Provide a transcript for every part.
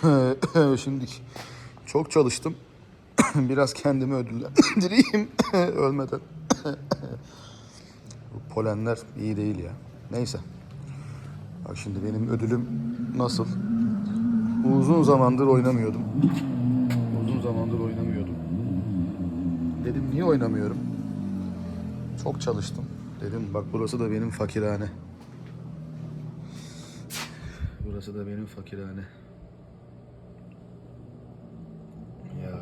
Şimdi çok çalıştım. Biraz kendimi ödüllendireyim ölmeden. Bu polenler iyi değil ya. Neyse. Bak şimdi benim ödülüm nasıl? Uzun zamandır oynamıyordum. Uzun zamandır oynamıyordum. Dedim niye oynamıyorum? Çok çalıştım. Dedim bak burası da benim fakirhane. Burası da benim fakirhane. Ya.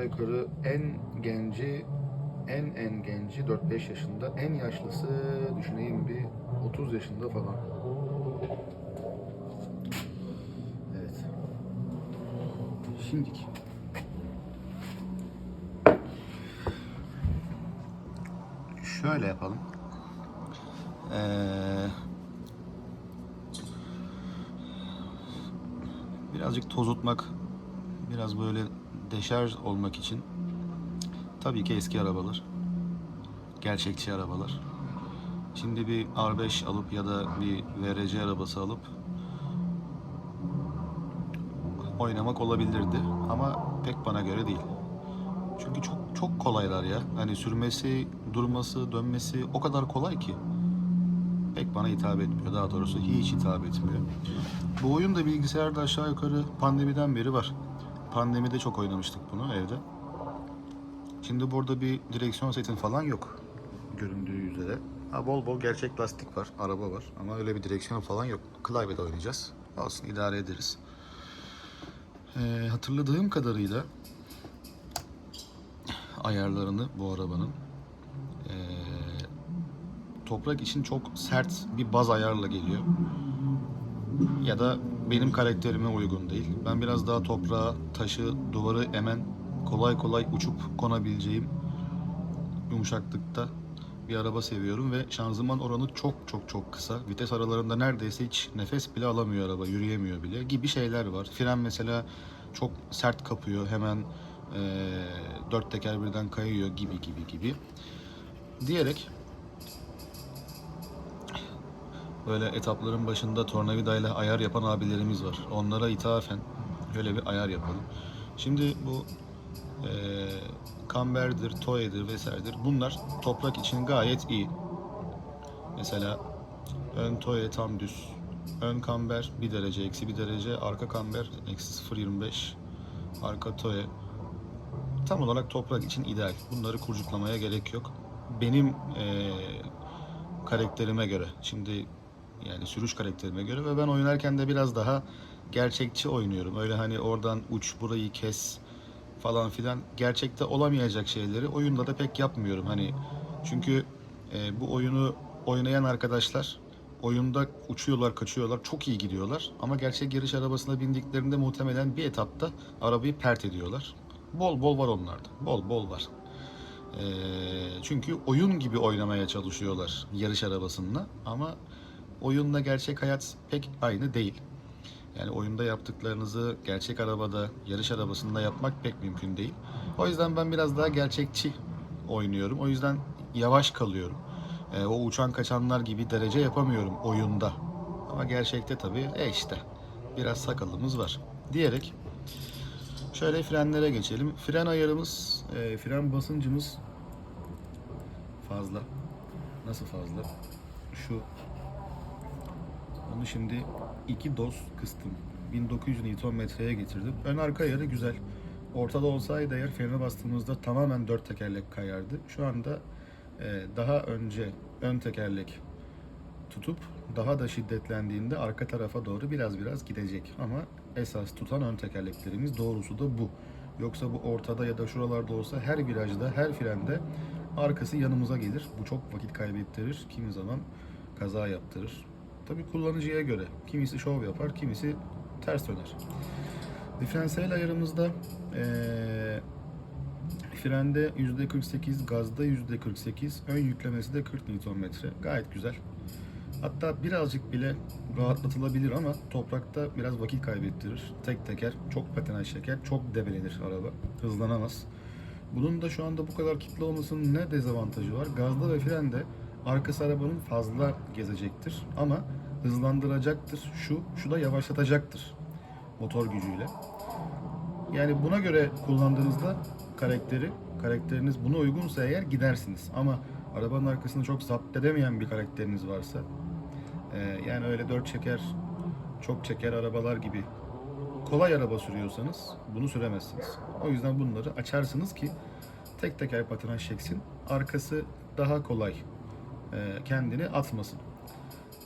Aşağı yukarı en genci, en en genci 4-5 yaşında. En yaşlısı düşüneyim bir 30 yaşında falan. Evet. Şimdiki. Şöyle yapalım. Ee, birazcık tozutmak, biraz böyle deşarj olmak için tabii ki eski arabalar. Gerçekçi arabalar. Şimdi bir R5 alıp ya da bir VRC arabası alıp oynamak olabilirdi ama pek bana göre değil. Çünkü çok çok kolaylar ya. Hani sürmesi, durması, dönmesi o kadar kolay ki. Pek bana hitap etmiyor. Daha doğrusu hiç hitap etmiyor. Bu oyun da bilgisayarda aşağı yukarı pandemiden beri var. Pandemide çok oynamıştık bunu evde. Şimdi burada bir direksiyon setin falan yok. Göründüğü üzere. Ha, bol bol gerçek lastik var, araba var. Ama öyle bir direksiyon falan yok. Klavyede oynayacağız. Olsun idare ederiz. Ee, hatırladığım kadarıyla ayarlarını bu arabanın ee, toprak için çok sert bir baz ayarla geliyor. Ya da benim karakterime uygun değil. Ben biraz daha toprağa, taşı, duvarı emen kolay kolay uçup konabileceğim yumuşaklıkta bir araba seviyorum ve şanzıman oranı çok çok çok kısa. Vites aralarında neredeyse hiç nefes bile alamıyor araba, yürüyemiyor bile gibi şeyler var. Fren mesela çok sert kapıyor, hemen eee, dört teker birden kayıyor gibi gibi gibi diyerek böyle etapların başında tornavidayla ayar yapan abilerimiz var. Onlara ithafen şöyle bir ayar yapalım. Şimdi bu eee kamberdir, toyedir vesairedir. Bunlar toprak için gayet iyi. Mesela ön toye tam düz. Ön kamber 1 derece, eksi 1 derece. Arka kamber eksi 0.25. Arka toye. Tam olarak toprak için ideal. Bunları kurcuklamaya gerek yok. Benim eee, karakterime göre. Şimdi yani sürüş karakterime göre ve ben oynarken de biraz daha gerçekçi oynuyorum. Öyle hani oradan uç burayı kes falan filan gerçekte olamayacak şeyleri oyunda da pek yapmıyorum. Hani çünkü e, bu oyunu oynayan arkadaşlar oyunda uçuyorlar, kaçıyorlar, çok iyi gidiyorlar. Ama gerçek yarış arabasına bindiklerinde muhtemelen bir etapta arabayı pert ediyorlar. Bol bol var onlarda. Bol bol var. E, çünkü oyun gibi oynamaya çalışıyorlar yarış arabasında ama oyunla gerçek hayat pek aynı değil. Yani oyunda yaptıklarınızı gerçek arabada, yarış arabasında yapmak pek mümkün değil. O yüzden ben biraz daha gerçekçi oynuyorum. O yüzden yavaş kalıyorum. Ee, o uçan kaçanlar gibi derece yapamıyorum oyunda. Ama gerçekte tabii e işte biraz sakalımız var. Diyerek şöyle frenlere geçelim. Fren ayarımız, e, fren basıncımız fazla. Nasıl fazla? Şu onu şimdi iki doz kıstım. 1900 Nm'ye getirdim. Ön arka ayarı güzel. Ortada olsaydı eğer frene bastığımızda tamamen dört tekerlek kayardı. Şu anda e, daha önce ön tekerlek tutup daha da şiddetlendiğinde arka tarafa doğru biraz biraz gidecek. Ama esas tutan ön tekerleklerimiz doğrusu da bu. Yoksa bu ortada ya da şuralarda olsa her virajda, her frende arkası yanımıza gelir. Bu çok vakit kaybettirir. Kimi zaman kaza yaptırır. Tabii kullanıcıya göre. Kimisi şov yapar, kimisi ters döner. Diferansiyel ayarımızda eee frende %48, gazda %48, ön yüklemesi de 40 Nm. Gayet güzel. Hatta birazcık bile rahatlatılabilir ama toprakta biraz vakit kaybettirir. Tek teker, çok patinaj çeker, çok debelenir araba. Hızlanamaz. Bunun da şu anda bu kadar kitle olmasının ne dezavantajı var? Gazda ve frende Arkası arabanın fazla gezecektir ama hızlandıracaktır. Şu, şu da yavaşlatacaktır motor gücüyle. Yani buna göre kullandığınızda karakteri, karakteriniz buna uygunsa eğer gidersiniz. Ama arabanın arkasını çok zapt edemeyen bir karakteriniz varsa e, yani öyle dört çeker, çok çeker arabalar gibi kolay araba sürüyorsanız bunu süremezsiniz. O yüzden bunları açarsınız ki tek teker patinaj çeksin. Arkası daha kolay e, kendini atmasın.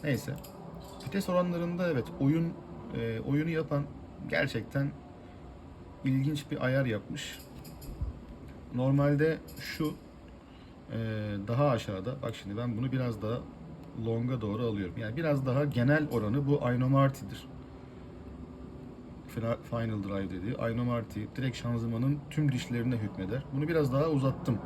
Neyse. Vites oranlarında evet oyun e, oyunu yapan gerçekten ilginç bir ayar yapmış. Normalde şu e, daha aşağıda. Bak şimdi ben bunu biraz daha long'a doğru alıyorum. Yani biraz daha genel oranı bu. Fina- Final Drive dediği Ayno Marti direkt şanzımanın tüm dişlerine hükmeder. Bunu biraz daha uzattım.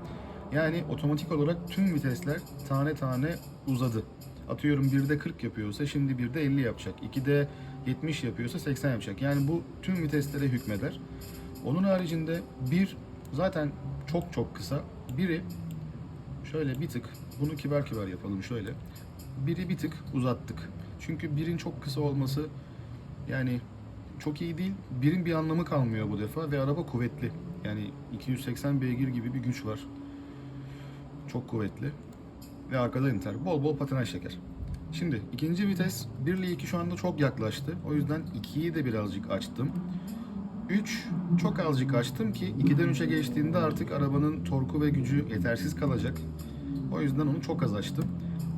Yani otomatik olarak tüm vitesler tane tane uzadı. Atıyorum 1'de 40 yapıyorsa şimdi 1'de 50 yapacak. 2'de 70 yapıyorsa 80 yapacak. Yani bu tüm viteslere hükmeder. Onun haricinde bir zaten çok çok kısa. Biri şöyle bir tık bunu kibar kibar yapalım şöyle. Biri bir tık uzattık. Çünkü birin çok kısa olması yani çok iyi değil. Birin bir anlamı kalmıyor bu defa ve araba kuvvetli. Yani 280 beygir gibi bir güç var. Çok kuvvetli. Ve arkada iter. Bol bol patinaj çeker. Şimdi ikinci vites 1 ile 2 şu anda çok yaklaştı. O yüzden 2'yi de birazcık açtım. 3 çok azıcık açtım ki 2'den 3'e geçtiğinde artık arabanın torku ve gücü yetersiz kalacak. O yüzden onu çok az açtım.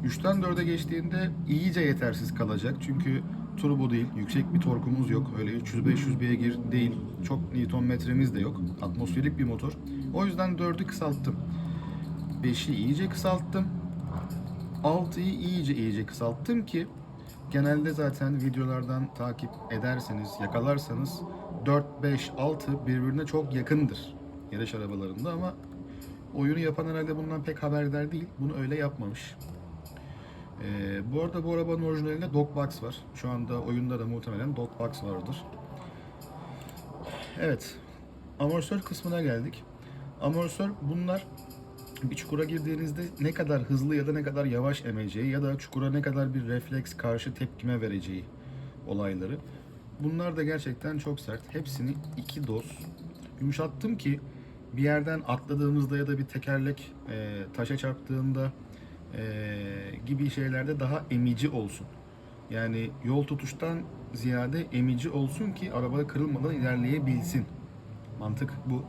3'ten 4'e geçtiğinde iyice yetersiz kalacak. Çünkü turbo değil, yüksek bir torkumuz yok. Öyle 300-500 beygir değil. Çok Newton metremiz de yok. Atmosferik bir motor. O yüzden 4'ü kısalttım. 5'i iyice kısalttım. 6'yı iyice iyice kısalttım ki genelde zaten videolardan takip ederseniz, yakalarsanız 4, 5, 6 birbirine çok yakındır yarış arabalarında ama oyunu yapan herhalde bundan pek haberdar değil. Bunu öyle yapmamış. Ee, bu arada bu arabanın orijinalinde dogbox var. Şu anda oyunda da muhtemelen dogbox vardır. Evet. Amortisör kısmına geldik. Amortisör bunlar bir çukura girdiğinizde ne kadar hızlı ya da ne kadar yavaş emeceği ya da çukura ne kadar bir refleks karşı tepkime vereceği olayları. Bunlar da gerçekten çok sert. Hepsini iki doz yumuşattım ki bir yerden atladığımızda ya da bir tekerlek e, taşa çarptığında e, gibi şeylerde daha emici olsun. Yani yol tutuştan ziyade emici olsun ki araba kırılmadan ilerleyebilsin. Mantık bu.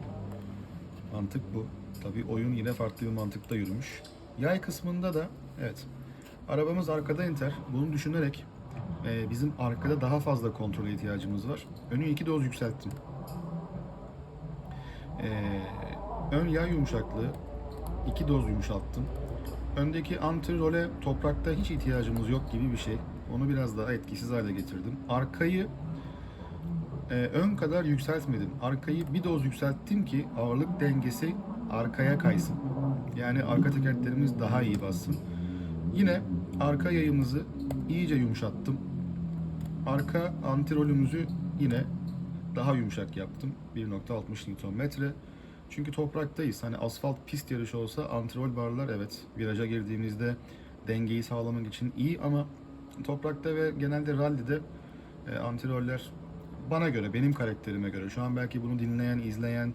Mantık bu. Tabii oyun yine farklı bir mantıkta yürümüş. Yay kısmında da evet arabamız arkada iner. Bunu düşünerek e, bizim arkada daha fazla kontrole ihtiyacımız var. Önü iki doz yükselttim. E, ön yay yumuşaklığı iki doz yumuşalttım. Öndeki anti-role toprakta hiç ihtiyacımız yok gibi bir şey. Onu biraz daha etkisiz hale getirdim. Arkayı e, ön kadar yükseltmedim. Arkayı bir doz yükselttim ki ağırlık dengesi arkaya kaysın. Yani arka tekerlerimiz daha iyi bassın. Yine arka yayımızı iyice yumuşattım. Arka antirolümüzü yine daha yumuşak yaptım. 1.60 Nm. Çünkü topraktayız. Hani asfalt pist yarışı olsa antirol barlar evet viraja girdiğimizde dengeyi sağlamak için iyi ama toprakta ve genelde rallide e, antiroller bana göre, benim karakterime göre şu an belki bunu dinleyen, izleyen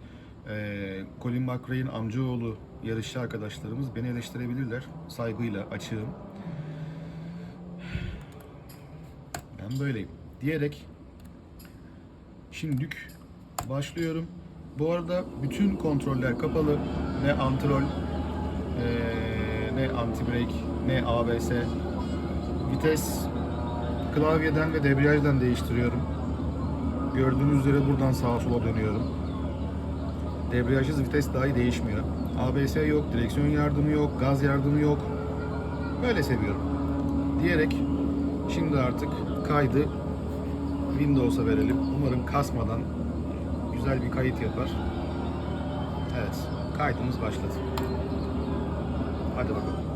e, Colin McRae'in amcaoğlu yarışçı arkadaşlarımız beni eleştirebilirler. Saygıyla açığım. Ben böyleyim. Diyerek şimdilik başlıyorum. Bu arada bütün kontroller kapalı. Ne antirol, e, ne anti brake, ne ABS. Vites klavyeden ve debriyajdan değiştiriyorum. Gördüğünüz üzere buradan sağa sola dönüyorum. Debriyajsız vites dahi değişmiyor. ABS yok, direksiyon yardımı yok, gaz yardımı yok. Böyle seviyorum. Diyerek şimdi artık kaydı Windows'a verelim. Umarım kasmadan güzel bir kayıt yapar. Evet, kaydımız başladı. Hadi bakalım.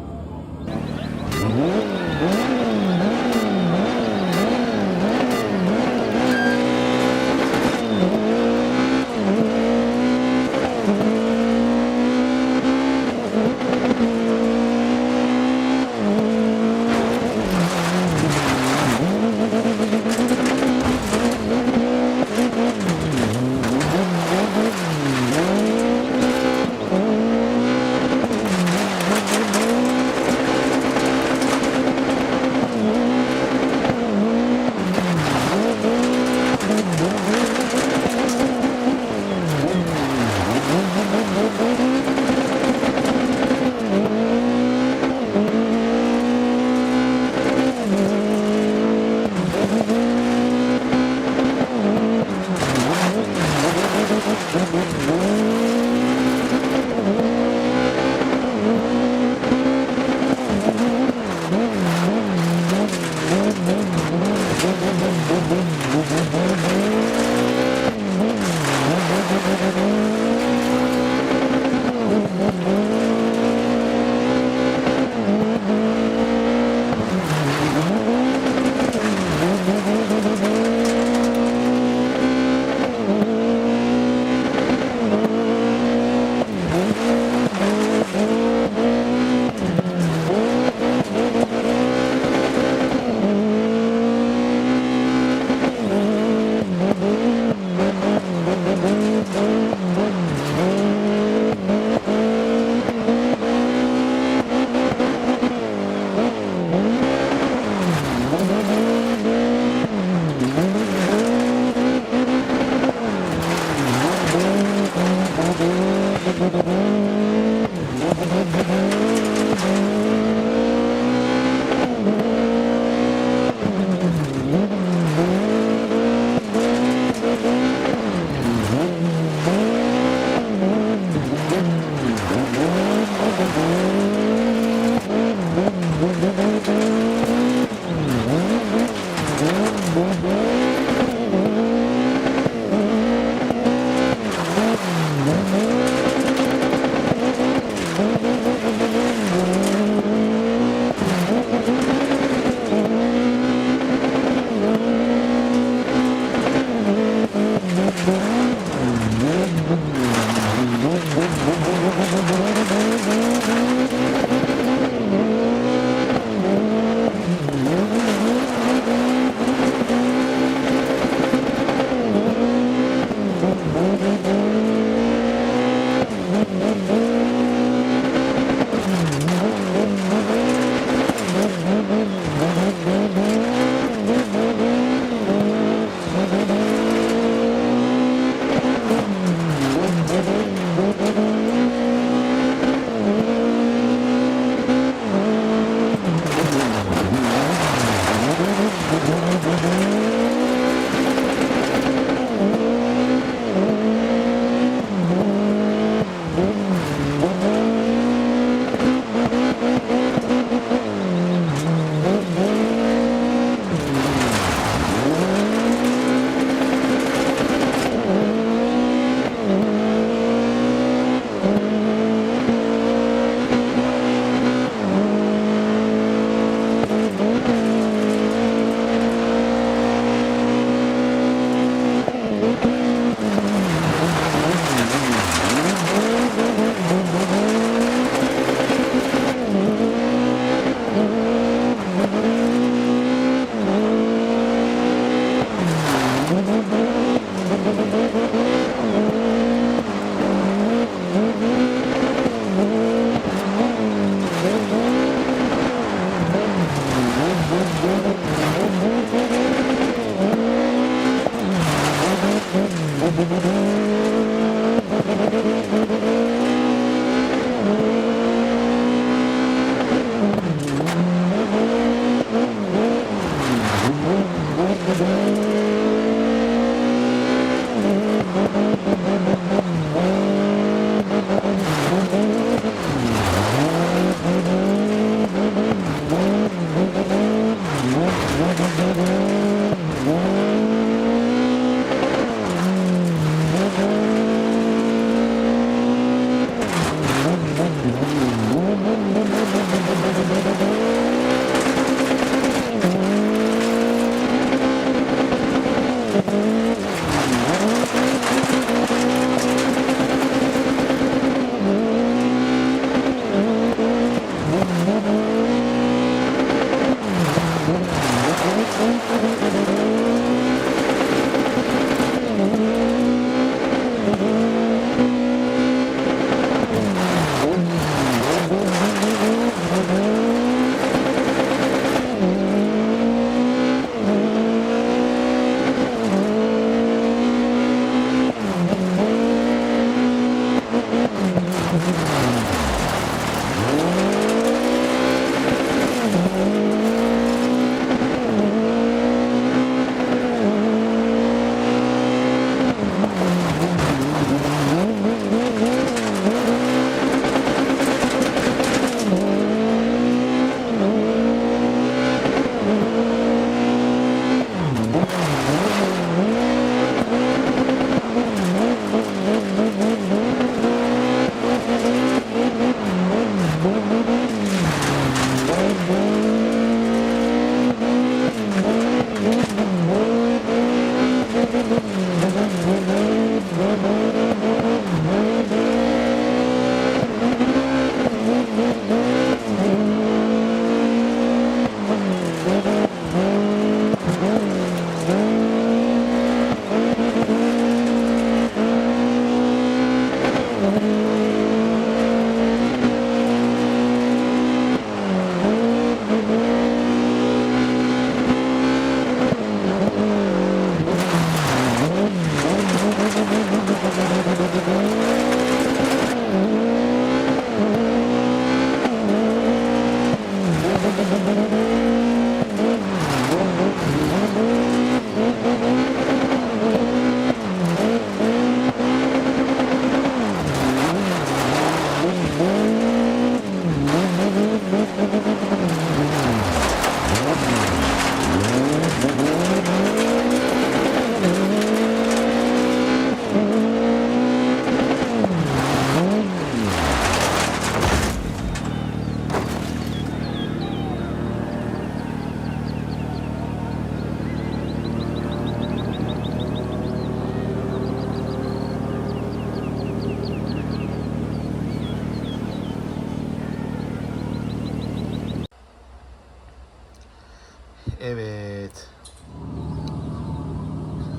Evet.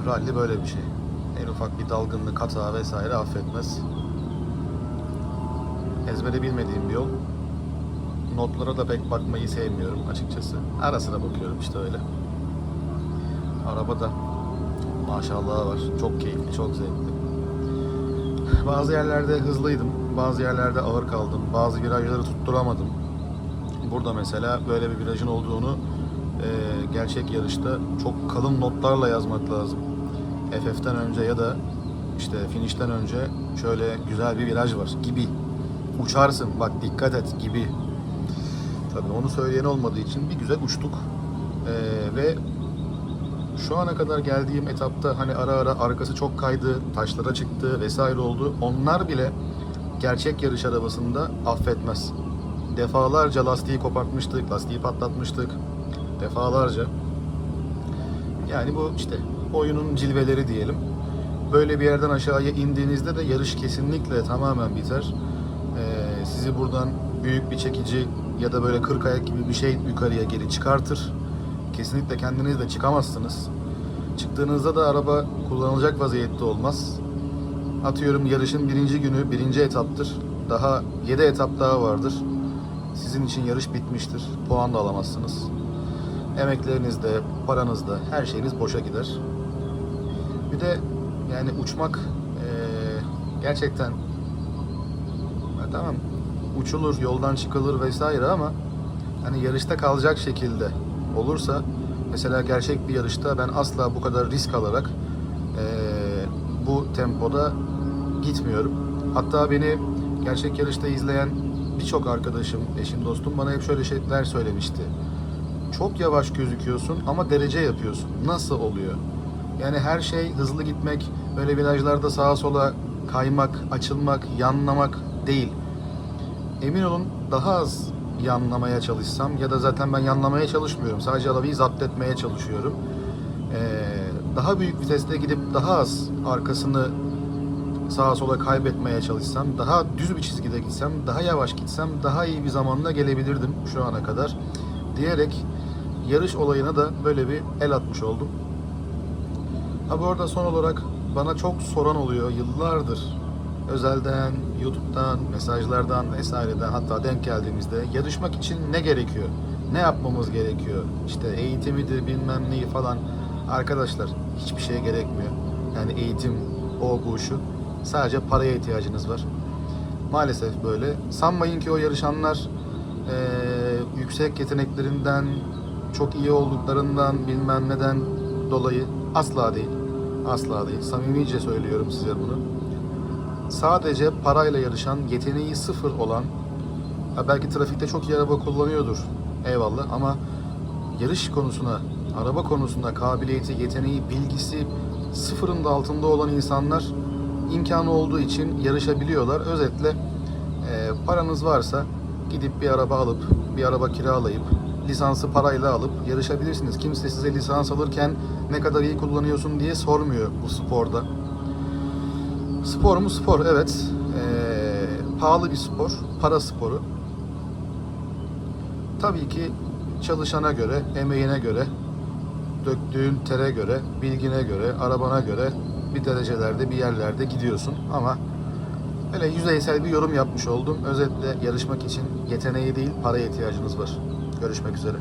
Rally böyle bir şey. En ufak bir dalgınlık, hata vesaire affetmez. Ezbere bilmediğim bir yol. Notlara da pek bakmayı sevmiyorum açıkçası. Ara sıra bakıyorum işte öyle. Arabada maşallah var. Çok keyifli, çok zevkli. Bazı yerlerde hızlıydım. Bazı yerlerde ağır kaldım. Bazı virajları tutturamadım. Burada mesela böyle bir virajın olduğunu gerçek yarışta çok kalın notlarla yazmak lazım. FF'ten önce ya da işte finishten önce şöyle güzel bir viraj var gibi. Uçarsın bak dikkat et gibi. Tabii onu söyleyen olmadığı için bir güzel uçtuk. Ee, ve şu ana kadar geldiğim etapta hani ara ara arkası çok kaydı, taşlara çıktı vesaire oldu. Onlar bile gerçek yarış arabasında affetmez. Defalarca lastiği kopartmıştık, lastiği patlatmıştık. Defalarca. Yani bu işte oyunun cilveleri diyelim. Böyle bir yerden aşağıya indiğinizde de yarış kesinlikle tamamen biter. Ee, sizi buradan büyük bir çekici ya da böyle kırk ayak gibi bir şey yukarıya geri çıkartır. Kesinlikle kendiniz de çıkamazsınız. Çıktığınızda da araba kullanılacak vaziyette olmaz. Atıyorum yarışın birinci günü, birinci etaptır. Daha 7 etap daha vardır. Sizin için yarış bitmiştir. Puan da alamazsınız. Emekleriniz de, paranız da, her şeyiniz boşa gider. Bir de yani uçmak eee, gerçekten ya tamam uçulur, yoldan çıkılır vesaire ama hani yarışta kalacak şekilde olursa mesela gerçek bir yarışta ben asla bu kadar risk alarak eee, bu tempoda gitmiyorum. Hatta beni gerçek yarışta izleyen birçok arkadaşım, eşim, dostum bana hep şöyle şeyler söylemişti. Çok yavaş gözüküyorsun ama derece yapıyorsun. Nasıl oluyor? Yani her şey hızlı gitmek, böyle virajlarda sağa sola kaymak, açılmak, yanlamak değil. Emin olun daha az yanlamaya çalışsam ya da zaten ben yanlamaya çalışmıyorum. Sadece arabayı zapt etmeye çalışıyorum. Ee, daha büyük viteste gidip daha az arkasını sağa sola kaybetmeye çalışsam, daha düz bir çizgide gitsem, daha yavaş gitsem daha iyi bir zamanla gelebilirdim şu ana kadar diyerek yarış olayına da böyle bir el atmış oldum. Ha bu arada son olarak bana çok soran oluyor yıllardır. Özelden, YouTube'dan, mesajlardan vesaireden hatta denk geldiğimizde yarışmak için ne gerekiyor? Ne yapmamız gerekiyor? İşte eğitimidir bilmem neyi falan. Arkadaşlar hiçbir şey gerekmiyor. Yani eğitim, o bu. Sadece paraya ihtiyacınız var. Maalesef böyle. Sanmayın ki o yarışanlar eee, yüksek yeteneklerinden, çok iyi olduklarından bilmem neden dolayı asla değil. Asla değil. Samimice söylüyorum size bunu. Sadece parayla yarışan, yeteneği sıfır olan, ha belki trafikte çok iyi araba kullanıyordur. Eyvallah ama yarış konusuna, araba konusunda kabiliyeti, yeteneği, bilgisi sıfırın da altında olan insanlar imkanı olduğu için yarışabiliyorlar. Özetle e, paranız varsa gidip bir araba alıp, bir araba kiralayıp, lisansı parayla alıp yarışabilirsiniz. Kimse size lisans alırken ne kadar iyi kullanıyorsun diye sormuyor bu sporda. Spor mu spor evet. E, pahalı bir spor, para sporu. Tabii ki çalışana göre, emeğine göre, döktüğün tere göre, bilgine göre, arabana göre bir derecelerde, bir yerlerde gidiyorsun. Ama öyle yüzeysel bir yorum yapmış oldum. Özetle yarışmak için yeteneği değil, paraya ihtiyacınız var. Görüşmek üzere.